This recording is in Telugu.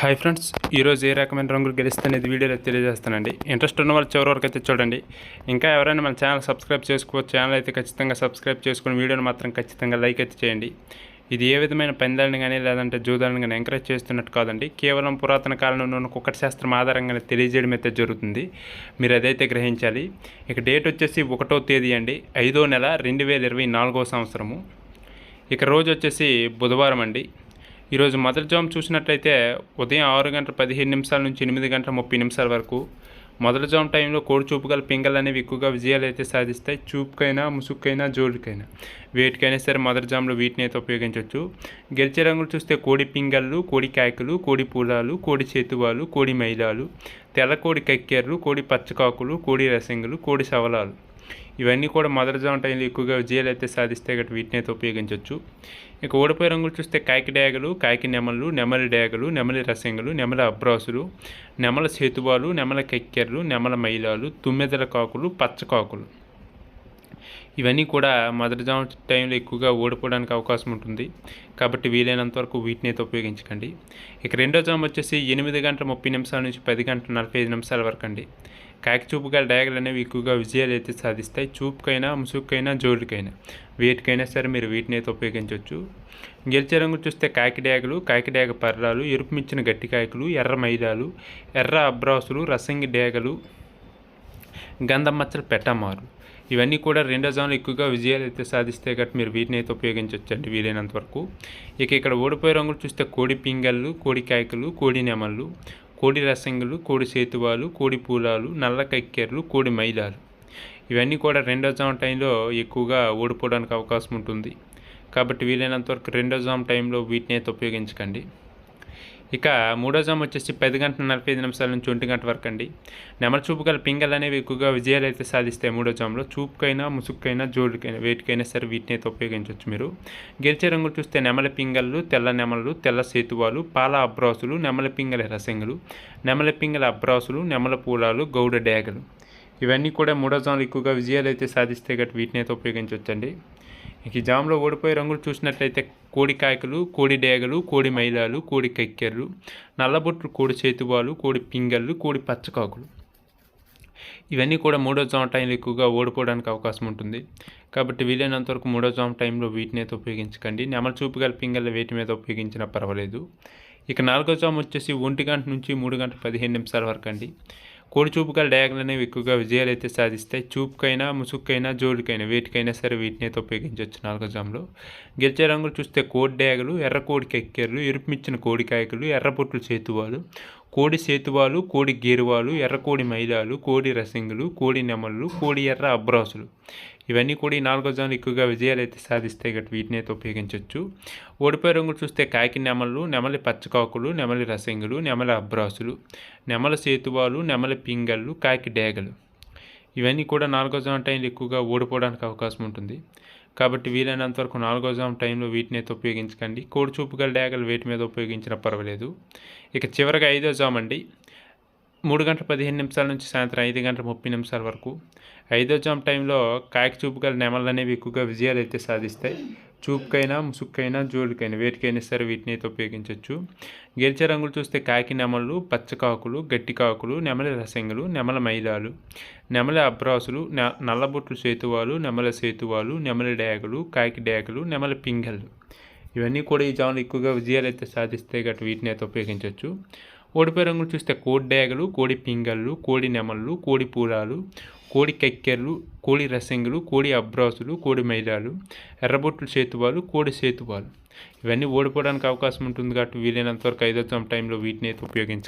హాయ్ ఫ్రెండ్స్ ఈరోజు ఏ రకమైన రంగులు గెలుస్తానేది వీడియోలో తెలియజేస్తానండి. ఇంట్రెస్ట్ ఉన్న వాళ్ళు చివరి వరకు అయితే చూడండి. ఇంకా ఎవరైనా మన ఛానల్ సబ్స్క్రైబ్ చేసుకోవచ్చు ఛానల్ అయితే ఖచ్చితంగా సబ్స్క్రైబ్ చేసుకుని వీడియోని మాత్రం ఖచ్చితంగా లైక్ అయితే చేయండి. ఇది ఏ విధమైన పందాలను కానీ లేదంటే జూదాలను కానీ ఎంకరేజ్ చేస్తున్నట్టు కాదండి. కేవలం పురాతన కాలంలో ఉన్న కుక్కటి శాస్త్రం ఆధారంగానే తెలియజేయడం అయితే జరుగుతుంది. మీరు అదైతే గ్రహించాలి. ఇక డేట్ వచ్చేసి ఒకటో తేదీ అండి. ఐదో నెల రెండు వేల ఇరవై నాలుగో సంవత్సరము. ఇక రోజు వచ్చేసి బుధవారం అండి. ఈరోజు మొదటి జామ్ చూసినట్లయితే ఉదయం ఆరు గంటల పదిహేను నిమిషాల నుంచి ఎనిమిది గంటల ముప్పై నిమిషాల వరకు మొదటి జామ్ టైంలో కోడి చూపు గల పింగల్ అనేవి ఎక్కువగా విజయాలు అయితే సాధిస్తాయి. చూపుకైనా ముసుక్కైనా జోడుకైనా వేటికైనా సరే మొదటి జామ్లో వీటిని అయితే ఉపయోగించవచ్చు. గెలిచే రంగులు చూస్తే కోడి పింగళ్ళు కోడి కాయకులు కోడి పూలాలు కోడి చేతువాలు కోడి మైలాలు తెల్ల కోడి కక్కెర్లు కోడి పచ్చకాకులు కోడి రసింగులు కోడి సవలాలు. ఇవన్నీ కూడా మొదటి జామ టైంలో ఎక్కువగా విజయాలు అయితే సాధిస్తే గట్రా వీటిని అయితే ఉపయోగించవచ్చు ఇక ఓడిపోయే రంగులు చూస్తే కాకి డేగలు కాకి నెమలు నెమలి డేగలు నెమలి రసింగలు నెమల అబ్రాసులు నెమల సేతువాలు నెమల కెక్కెర్లు నెమల మైలాలు తుమ్మెదల కాకులు పచ్చకాకులు ఇవన్నీ కూడా మొదటి జామ్ టైంలో ఎక్కువగా ఓడిపోవడానికి అవకాశం ఉంటుంది. కాబట్టి వీలైనంత వరకు వీటిని అయితే ఉపయోగించకండి. ఇక రెండో జామ్ వచ్చేసి ఎనిమిది గంటల ముప్పై నిమిషాల నుంచి పది గంటల నలభై ఐదు నిమిషాల వరకు అండి. కాకి చూపు గల డయాగలు అనేవి ఎక్కువగా విజయాలు అయితే సాధిస్తాయి. చూపుకైనా ముసుగుకైనా జోడుకైనా వేటికైనా సరే మీరు వీటిని అయితే ఉపయోగించవచ్చు. గెలిచే రంగు చూస్తే కాకి డ్యాగులు కాకి డ్యాగ పర్రాలు ఎరుపు మించిన గట్టి కాయకులు ఎర్ర మైదాలు ఎర్ర అబ్రాసులు రసంగి డ్యాగలు గంధం మచ్చలు పెట్టమారు ఇవన్నీ కూడా రెండో జోన్లో ఎక్కువగా విజయాలు అయితే సాధిస్తే గట్టి మీరు వీటిని అయితే ఉపయోగించవచ్చండి వీలైనంత వరకు. ఇక ఇక్కడ ఓడిపోయే రంగులు చూస్తే కోడి పింగళ్ళు కోడి కాయకులు కోడి నెమళ్ళు కోడి రసంగులు కోడి సేతువాలు కోడి పూలాలు నల్ల కక్కెర్లు కోడి మైలాలు. ఇవన్నీ కూడా రెండో జామ్ టైంలో ఎక్కువగా ఓడిపోవడానికి అవకాశం ఉంటుంది. కాబట్టి వీలైనంత వరకు రెండో జామ్ టైంలో వీటిని అయితే ఉపయోగించకండి. ఇక మూడో జామ్ వచ్చేసి పది గంటల నలభై ఐదు నిమిషాల నుంచి ఒంటి గంట వరకు అండి. నెమల చూపు గల పింగల్ అనేవి ఎక్కువగా విజయాలు అయితే సాధిస్తాయి మూడో జామ్లో. చూపుకైనా ముసుక్కైనా జోడుకైనా వేటికైనా సరే వీటిని అయితే ఉపయోగించవచ్చు మీరు. గెలిచే రంగులు చూస్తే నెమల పింగళ్ళు తెల్ల నెమలు తెల్ల సేతువాలు పాల అబ్రాసులు నెమల పింగల రసంగులు నెమల పింగల అబ్రాసులు నెమల పూలాలు గౌడ డేగలు ఇవన్నీ కూడా మూడో జోన్లు ఎక్కువగా విజయాలు అయితే సాధిస్తే గట్టి వీటిని అయితే ఉపయోగించవచ్చండి ఇక ఈ జామ్లో ఓడిపోయే రంగులు చూసినట్లయితే కోడి కాయకులు కోడి డేగలు కోడి మైలాలు కోడి కక్కెర్లు నల్లబొట్లు కోడి చేతువాలు కోడి పింగళ్ళు కోడి పచ్చకాకులు. ఇవన్నీ కూడా మూడో జామ్ టైంలో ఎక్కువగా ఓడిపోవడానికి అవకాశం ఉంటుంది. కాబట్టి వీలైనంత వరకు మూడో జామ్ టైంలో వీటిని అయితే ఉపయోగించకండి నెమల చూపు గల పింగళ్ళ వేటి మీద ఉపయోగించినా పర్వాలేదు. ఇక నాలుగో జామ్ వచ్చేసి ఒంటి గంట నుంచి మూడు గంటల పదిహేను నిమిషాల వరకు అండి. కోడి చూపుగా గల అనేవి ఎక్కువగా విజయాలు అయితే సాధిస్తాయి. చూపుకైనా ముసుగుకైనా జోడికైనా వేటికైనా సరే వీటిని అయితే ఉపయోగించవచ్చు నాలుగో జామ్లో. గెలిచే రంగులు చూస్తే కోడి డయాగలు ఎర్ర కోడి కెక్కెర్లు ఎరుపుమిచ్చిన కోడి కాయకులు ఎర్ర పొట్లు చేతువాలు కోడి సేతువాలు కోడి గేరువాలు ఎర్రకోడి మైదాలు కోడి రసింగులు కోడి నెమళ్ళు కోడి ఎర్ర అబ్రాసులు. ఇవన్నీ కూడా ఈ నాలుగో జోన్లు ఎక్కువగా విజయాలు అయితే సాధిస్తాయి గట్టి వీటిని అయితే ఉపయోగించవచ్చు. ఓడిపోయే రంగులు చూస్తే కాకి నెమళ్ళు నెమలి పచ్చకాకులు నెమలి రసింగులు నెమలి అబ్రాసులు నెమల సేతువాలు నెమలి పింగళ్ళు కాకి డేగలు. ఇవన్నీ కూడా నాలుగో జోన్ టైంలో ఎక్కువగా ఓడిపోవడానికి అవకాశం ఉంటుంది. కాబట్టి వీలైనంత వరకు నాలుగో జామ్ టైంలో వీటిని అయితే ఉపయోగించకండి. కోడి చూపు గల డేగలు వేటి మీద ఉపయోగించినా పర్వాలేదు. ఇక చివరిగా ఐదో జామ్ అండి. మూడు గంటల పదిహేను నిమిషాల నుంచి సాయంత్రం ఐదు గంటల ముప్పై నిమిషాల వరకు. ఐదో జామ్ టైంలో కాకి చూపు గల నెమలు అనేవి ఎక్కువగా విజయాలు అయితే సాధిస్తాయి. చూపుకైనా ముసుక్కైనా జోలికైనా వేటికైనా సరే వీటిని అయితే ఉపయోగించవచ్చు గెలిచే రంగులు చూస్తే కాకి నెమలు పచ్చకాకులు గట్టి కాకులు నెమలి రసంగులు నెమల మైదాలు నెమలి అబ్రాసులు నల్లబొట్లు సేతువాలు నెమల సేతువాలు నెమలి డేగలు కాకి డేగలు నెమల పింగళ్ళు ఇవన్నీ కూడా ఈ జాములు ఎక్కువగా విజయాలు అయితే సాధిస్తే గట్రా వీటిని అయితే ఉపయోగించవచ్చు ఓడిపోయే రంగులు చూస్తే కోడి డేగలు కోడి పింగళ్ళు కోడి నెమళ్ళు కోడి పూలాలు కోడి కెక్కెర్లు కోడి రసంగులు కోడి అబ్రాసులు కోడి మైలాలు ఎర్రబొట్లు సేతువాలు కోడి సేతువాలు. ఇవన్నీ ఓడిపోవడానికి అవకాశం ఉంటుంది కాబట్టి వీలైనంత వరకు ఐదో టైంలో వీటిని అయితే ఉపయోగించాలి